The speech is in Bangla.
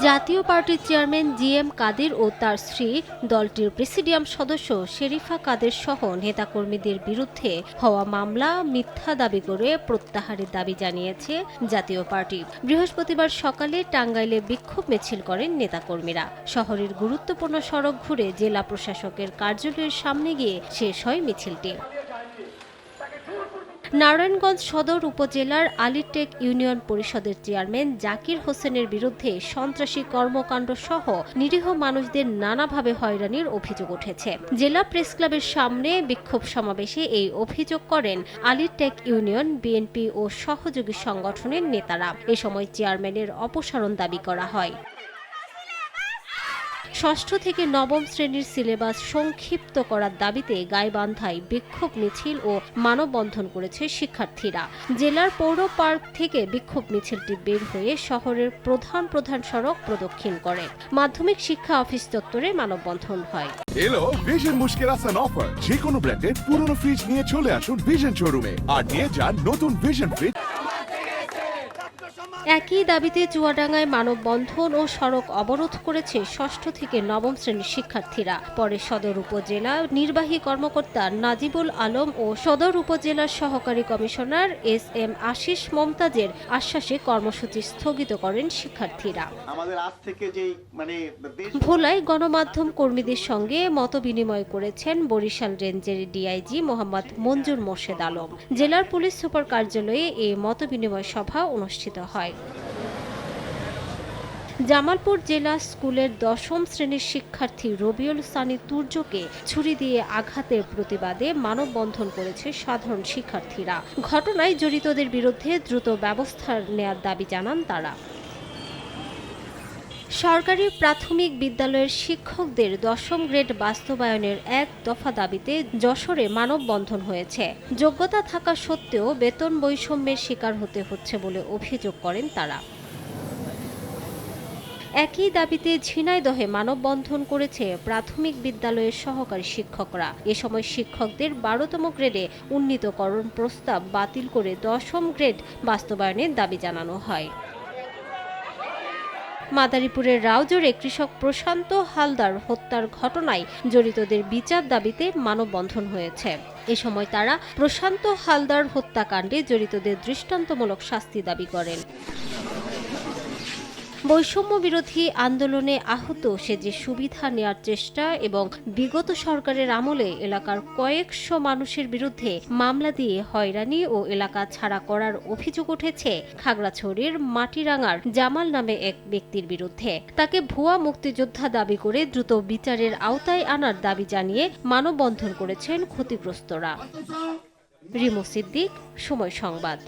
জাতীয় পার্টির চেয়ারম্যান জি এম কাদের ও তার স্ত্রী, দলটির প্রেসিডিয়াম সদস্য শেরিফা কাদের সহ নেতাকর্মীদের বিরুদ্ধে হওয়া মামলা, মিথ্যা দাবি করে প্রত্যাহারের দাবি জানিয়েছে জাতীয় পার্টি। বৃহস্পতিবার সকালে টাঙ্গাইলে বিক্ষোভ মিছিল করেন নেতাকর্মীরা। শহরের গুরুত্বপূর্ণ সড়ক ঘুরে জেলা প্রশাসকের কার্যালয়ের সামনে গিয়ে শেষ হয় মিছিলটি। নারায়ণগঞ্জ সদর উপজেলার আলিটেক ইউনিয়ন পরিষদের চেয়ারম্যান জাকির হোসেনের বিরুদ্ধে সন্ত্রাসী কর্মকাণ্ড সহ নিরীহ মানুষদের নানাভাবে হয়রানির অভিযোগ উঠেছে। জেলা প্রেস ক্লাবের সামনে বিক্ষোভ সমাবেশে এই অভিযোগ করেন আলিটেক ইউনিয়ন, বিএনপি ও সহযোগী সংগঠনের নেতারা। এ সময় চেয়ারম্যানের অপসারণ দাবি করা হয়। ষষ্ঠ থেকে নবম শ্রেণির সিলেবাস সংক্ষিপ্ত করার দাবিতে গাইবান্ধায় বিক্ষোভ মিছিল ও মানববন্ধন করেছে শিক্ষার্থীরা। জেলার পৌর পার্ক থেকে বিক্ষোভ মিছিলটি বের হয়ে শহরের প্রধান প্রধান সড়ক প্রদক্ষিণ করে। মাধ্যমিক শিক্ষা অফিস চত্বরে মানববন্ধন হয়। এলো ভিশন মুশকিল আসান অফার যে কোনো ব্র্যান্ডের পুরনো ফ্রিজ নিয়ে চলে আসুন ভিশন শোরুমে আর নিয়ে যান নতুন ভিশন ফ্রিজ একই দাবিতে চুয়াডাঙ্গায় মানববন্ধন ও সড়ক অবরোধ করেছে ষষ্ঠ থেকে নবম শ্রেণির শিক্ষার্থীরা। পরে সদর উপজেলা নির্বাহী কর্মকর্তা নাজিবুল আলম ও সদর উপজেলার সহকারী কমিশনার এস এম আশিস মমতাজের আশ্বাসে কর্মসূচি স্থগিত করেন শিক্ষার্থীরা। মানে ভোলায় গণমাধ্যম কর্মীদের সঙ্গে মতবিনিময় করেছেন বরিশাল রেঞ্জের ডিআইজি মোহাম্মদ মঞ্জুর মোর্শেদ আলম। জেলার পুলিশ সুপার কার্যালয়ে এই মতবিনিময় সভা অনুষ্ঠিত হয়। জামালপুর জেলা স্কুলের দশম শ্রেণির শিক্ষার্থী রবিউল সানি তুর্যকে ছুরি দিয়ে আঘাতের প্রতিবাদে মানববন্ধন করেছে সাধারণ শিক্ষার্থীরা। ঘটনায় জড়িতদের বিরুদ্ধে দ্রুত ব্যবস্থা নেয়ার দাবি জানান তারা। সরকারি প্রাথমিক বিদ্যালয়ের শিক্ষকদের দশম গ্রেড বাস্তবায়নের এক দফা দাবিতে যশোরে মানববন্ধন হয়েছে। যোগ্যতা থাকা সত্ত্বেও বেতন বৈষম্যের শিকার হতে হচ্ছে বলে অভিযোগ করেন তারা। একই দাবিতে ঝিনাইদহে মানববন্ধন করেছে প্রাথমিক বিদ্যালয়ের সহকারী শিক্ষকরা। এ সময় শিক্ষকদের বারোতম গ্রেডে উন্নীতকরণ প্রস্তাব বাতিল করে দশম গ্রেড বাস্তবায়নের দাবি জানানো হয়। মাদারীপুরের রাউজোরে কৃষক প্রশান্ত হালদার হত্যার ঘটনায় জড়িতদের বিচার দাবিতে মানববন্ধন হয়েছে। এ সময় তারা প্রশান্ত হালদার হত্যাকাণ্ডে জড়িতদের দৃষ্টান্তমূলক শাস্তি দাবি করেন। বৈষম্য বিরোধী আন্দোলনে আহত সে যে সুবিধা নেয়ার চেষ্টা এবং বিগত সরকারের আমলে এলাকার কয়েকশো মানুষের বিরুদ্ধে মামলা দিয়ে হয়রানি ও এলাকা ছাড়া করার অভিযোগ উঠেছে খাগড়াছড়ির মাটিরাঙ্গার জামাল নামে এক ব্যক্তির বিরুদ্ধে। তাকে ভুয়া মুক্তিযোদ্ধা দাবি করে দ্রুত বিচারের আওতায় আনার দাবি জানিয়ে মানববন্ধন করেছেন ক্ষতিগ্রস্তরা। রিমু সিদ্দিক, সময় সংবাদ।